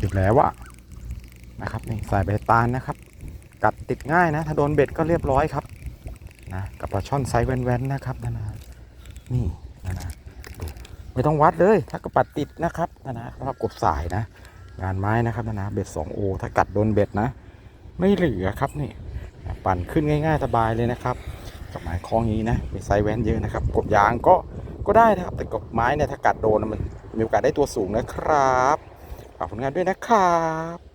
อยู่แล้วอะนะครับนี่สายใบตาลนะครับ กัดติดง่ายนะ ถ้าโดนเบ็ดก็เรียบร้อยครับนะกับปลาช่อนไซส์แว้นๆนะครับนะนะนี่นะนะดูไม่ต้องวัดเลย ถ้ากระปัดติดนะครับนะนะสำหรับกบสายนะ งานไม้นะครับนะนะเบ็ด2โอถ้ากัดโดนเบ็ดนะ ไม่เหลือครับนี่ปั่นขึ้นง่าย ๆ สบายเลยนะครับกับไม้คล้องนี้นะมีไซส์แว้นเยอะนะครับกบยางก็ก็ได้นะครับแต่กบไม้เนี่ยถ้ากัดโดนมันมีโอกาสได้ตัวสูงนะครับ ฝากผลงานด้วยนะครับ